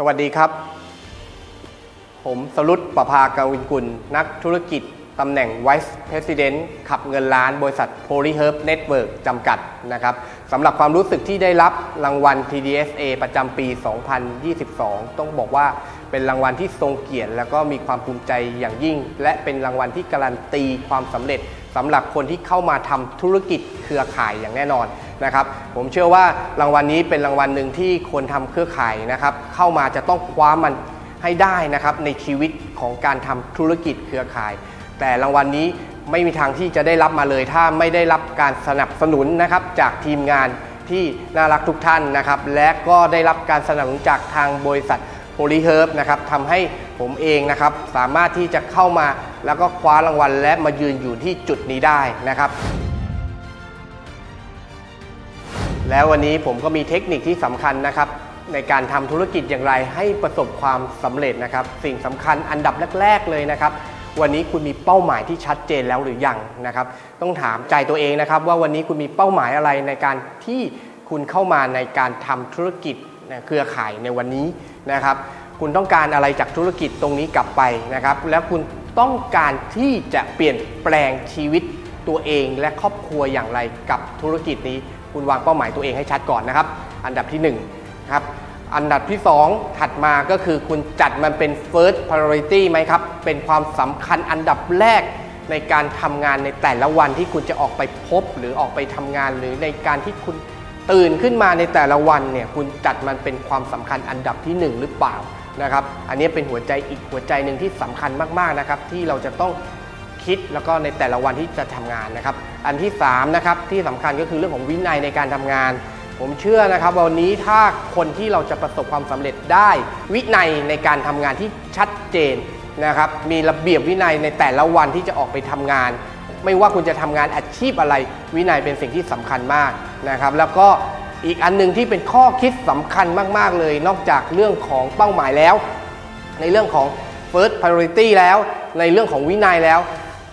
สวัสดีครับ ผมสรุตประภากวินกุล นักธุรกิจตำแหน่ง Vice President ขับเงินล้านบริษัท Polyherb Network จำกัดนะครับสำหรับความรู้สึกที่ได้รับรางวัล TDSA ประจำปี 2022 ต้องบอกว่าเป็นรางวัลที่ทรงเกียรติ แล้วก็มีความภูมิใจอย่างยิ่ง และเป็นรางวัลที่การันตีความสำเร็จสำหรับคนที่เข้ามาทำธุรกิจเครือข่ายอย่างแน่นอน นะครับผมเชื่อว่ารางวัลนี้เป็นรางวัลหนึ่งที่คนทำเครือข่ายนะครับ เข้ามาจะต้องคว้ามันให้ได้นะครับในชีวิตของการทำธุรกิจเครือข่าย แต่รางวัลนี้ไม่มีทางที่จะได้รับมาเลย ถ้าไม่ได้รับการสนับสนุนนะครับจากทีมงานที่น่ารักทุกท่านนะครับ และก็ได้รับการสนับสนุนจากทางบริษัทโพลีเฮิร์บนะครับทำให้ผมเองนะครับ สามารถที่จะเข้ามาแล้วก็คว้ารางวัลและมายืนอยู่ที่จุดนี้ได้นะครับ แล้ววันนี้ผมก็มีเทคนิคที่สำคัญนะครับ ในการทำธุรกิจอย่างไรให้ประสบความสำเร็จนะครับ สิ่งสำคัญอันดับแรก ๆ เลยนะครับ วันนี้คุณมีเป้าหมายที่ชัดเจนแล้วหรือยังนะครับ ต้องถามใจตัวเองนะครับ ว่าวันนี้คุณมีเป้าหมายอะไรในการที่คุณเข้ามาในการทำธุรกิจเครือข่ายในวันนี้นะครับ คุณต้องการอะไรจากธุรกิจตรงนี้กลับไปนะครับ แล้วคุณต้องการที่จะเปลี่ยนแปลงชีวิตตัวเองและครอบครัวอย่างไรกับธุรกิจนี้ คุณวางเป้าหมายตัวเองให้ชัดก่อนนะครับ อันดับที่1ครับอันดับที่ 2 ถัดมาก็คือคุณจัดมันเป็น first priority ไหมครับ เป็นความสำคัญอันดับแรกในการทำงานในแต่ละวันที่คุณจะออกไปพบหรือออกไปทำงานหรือในการที่คุณตื่นขึ้นมาในแต่ละวันเนี่ยคุณจัดมันเป็นความสำคัญอันดับที่ 1 หรือเปล่านะครับ อันนี้เป็นหัวใจอีกหัวใจหนึ่งที่สำคัญมากๆนะครับที่เราจะต้อง คิดแล้วก็ในแต่ละวันที่จะทำงานนะครับ อันที่3นะครับที่สำคัญก็คือเรื่องของวินัยในการทำงาน ผมเชื่อนะครับวันนี้ถ้าคนที่เราจะประสบความสำเร็จได้ วินัยในการทำงานที่ชัดเจนนะครับมีระเบียบวินัยในแต่ละวันที่จะออกไปทำงาน ไม่ว่าคุณจะทำงานอาชีพอะไร วินัยเป็นสิ่งที่สำคัญมากนะครับ แล้วก็อีกอันหนึงที่เป็นข้อคิดสำคัญมาก ๆ เลย นอกจากเรื่องของเป้าหมายแล้ว ในเรื่องของ first priority แล้ว ในเรื่องของวินัยแล้ว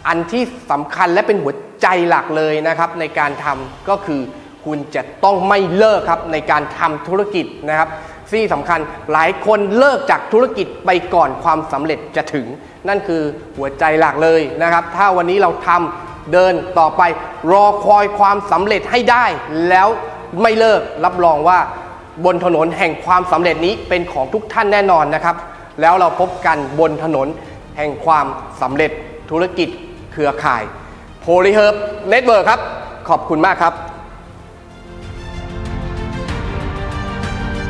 อันที่สำคัญและเป็นหัวใจหลักเลยนะครับ ในการทำก็คือคุณจะต้องไม่เลิกครับในการทำธุรกิจนะครับที่สำคัญหลายคนเลิกจากธุรกิจไปก่อนความสำเร็จจะถึง นั่นคือหัวใจหลักเลยนะครับ ถ้าวันนี้เราทำเดินต่อไปรอคอยความสำเร็จให้ได้ แล้วไม่เลิกรับรองว่าบนถนนแห่งความสำเร็จนี้เป็นของทุกท่านแน่นอนนะครับ แล้วเราพบกันบนถนนแห่งความสำเร็จธุรกิจ เครือข่ายโพลิเฮิร์บเน็ตเวิร์ครับ ขอบคุณมากครับ